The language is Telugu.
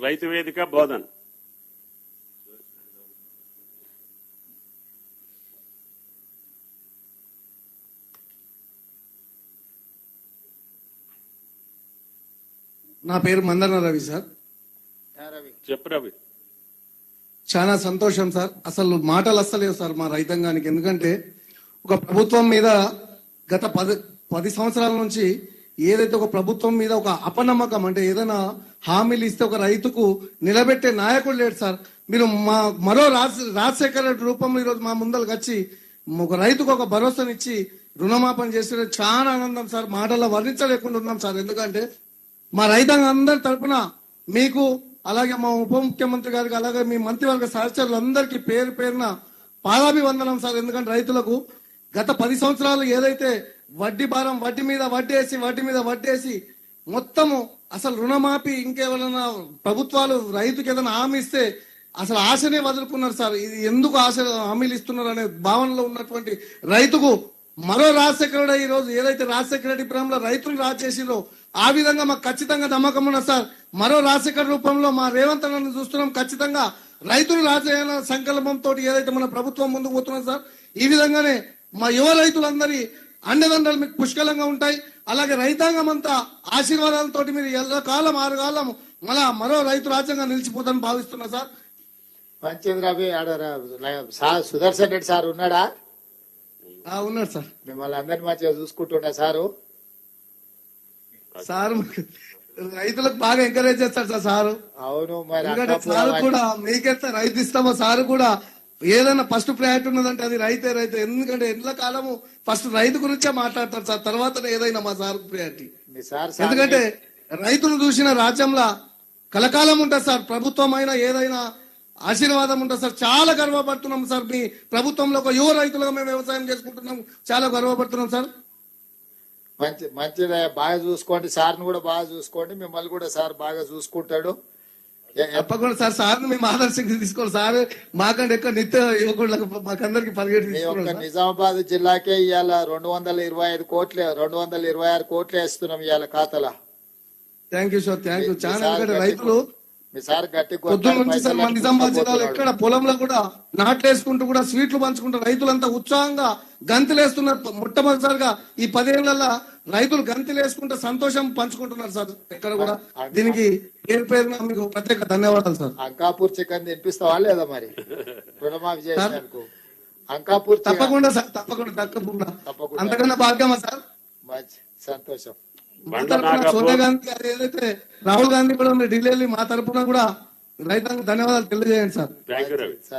రైతు వేదిక బోధన్. నా పేరు మందన రవి సార్. రవి. చెప్పు రవి. చాలా సంతోషం సార్. అసలు మాటలు వస్తలేవు సార్ మా రైతాంగానికి. ఎందుకంటే ఒక ప్రభుత్వం మీద గత పది పది సంవత్సరాల నుంచి ఏదైతే ఒక ప్రభుత్వం మీద ఒక అపనమ్మకం అంటే ఏదైనా హామీలు ఇస్తే ఒక రైతుకు నిలబెట్టే నాయకుడు లేడు సార్. మీరు మా మరో రాజ్ రాజశేఖర రెడ్డి రూపంలో ఈరోజు మా ముందరకు వచ్చి ఒక రైతుకు ఒక భరోసానిచ్చి రుణమాపన చేసిన చాలా ఆనందం సార్. మాటల్లో వర్ణించలేకుండా ఉన్నాం సార్. ఎందుకంటే మా రైతాంగం అందరి తరపున మీకు అలాగే మా ఉప ముఖ్యమంత్రి గారికి అలాగే మీ మంత్రివర్గ సహచరులందరికీ పేరు పేరున పాదాభివందనం సార్. ఎందుకంటే రైతులకు గత పది సంవత్సరాలు ఏదైతే వడ్డీ భారం వడ్డీ మీద వడ్డేసి వడ్డీ మీద వడ్డేసి మొత్తము అసలు రుణమాఫీ ఇంకేమైనా ప్రభుత్వాలు రైతుకి ఏదైనా హామీ ఇస్తే అసలు ఆశనే వదులుకున్నారు సార్. ఇది ఎందుకు ఆశ హామీలు ఇస్తున్నారు అనే భావనలో ఉన్నటువంటి రైతుకు మరో రాజశేఖర ఈ రోజు ఏదైతే రాజశేఖర రెడ్డి ప్రేమలో రైతులు రాజ్ ఆ విధంగా మాకు ఖచ్చితంగా నమ్మకం ఉన్నది సార్. మరో రాజశేఖర రూపంలో మా రేవంత్ అన్నను చూస్తున్నాం. ఖచ్చితంగా రైతులు రాజేయాల సంకల్పంతో ఏదైతే మన ప్రభుత్వం ముందుకు పోతున్నాం సార్ ఈ విధంగానే మా యువ రైతులందరి అండదండలు మీకు పుష్కలంగా ఉంటాయి. అలాగే రైతాంగం అంతా ఆశీర్వాదాలతో మీరు ఎల్లకాలం ఆరు కాలం మళ్ళా మరో రైతు రాజ్యంగా నిలిచిపోతానని భావిస్తున్నా సార్. ఆడ సార్ సుదర్శన్ రెడ్డి సార్ ఉన్నాడా? ఆ, ఉన్నాడు సార్. మిమ్మల్ని అందరిని మంచిగా చూసుకుంటున్నా సారు. సార్ రైతులకు బాగా ఎంకరేజ్ చేస్తాడు సార్ సారు. అవును మరి సార్ కూడా మీకెంత రైతు ఇస్తామో సార్ కూడా ఏదైనా ఫస్ట్ ప్రయారిటీ ఉన్నదంటే అది రైతే రైతే. ఎందుకంటే ఎండ్ల కాలము ఫస్ట్ రైతు గురించే మాట్లాడతారు సార్. తర్వాత ఏదైనా మా సార్ ప్రయారిటీ. ఎందుకంటే రైతులు చూసిన రాజ్యంలో కలకాలం ఉంటుంది సార్. ప్రభుత్వం అయినా ఏదైనా ఆశీర్వాదం ఉంటుంది సార్. చాలా గర్వపడుతున్నాం సార్. మీ ప్రభుత్వంలో ఒక యువ రైతులుగా మేము వ్యవసాయం చేసుకుంటున్నాం. చాలా గర్వపడుతున్నాం సార్. మంచి మంచిదే. బాగా చూసుకోండి. సార్ని కూడా బాగా చూసుకోండి. మిమ్మల్ని కూడా సార్ బాగా చూసుకుంటాడు. తప్పకుండా సార్ సార్ మేము ఆదర్శంగా తీసుకోవాలి సార్. మాకంటే ఎక్కువ నిత్య యువకులకు మాకందరికి సార్. నిజామాబాద్ జిల్లాకే ఇవాళ రెండు వందల ఇరవై ఐదు కోట్లే రెండు వందల ఇరవై ఆరు కోట్లు వేస్తున్నాం ఇవాళ ఖాతాలో. Thank you sir thank you చాలా రైతులు పొద్దున్న నుంచి సార్ మన నిజామాబాద్ జిల్లాలో కొట్టుకుంటూ ఎక్కడ పొలంలో కూడా నాట్లేసుకుంటూ కూడా స్వీట్లు పంచుకుంటూ రైతులంతా ఉత్సాహంగా గంతులేస్తున్నారు మొట్టమొదటిసారిగా ఈ పదేళ్ళలో రైతులు గంతులేసుకుంటూ సంతోషం పంచుకుంటున్నారు సార్ ఎక్కడ కూడా. దీనికి పేరు పేరున మీకు ప్రత్యేక ధన్యవాదాలు సార్. అంకాపూర్ చికెన్ తినిపిస్తావా లేదా మరి? రుణమాఫీ అంకాపూర్ తప్పకుండా సార్ తప్పకుండా తప్పకుండా తప్పకుండా. అంతకన్నా భాగ్యమా సార్? సంతోషం. మా బండ తరపున నాగపూర్. సోనియా గాంధీ గారు ఏదైతే రాహుల్ గాంధీ కూడా ఢిల్లీ వెళ్ళి మా తరపున కూడా రైతాంగ ధన్యవాదాలు తెలియజేయండి సార్ థ్యాంక్ యూ రవి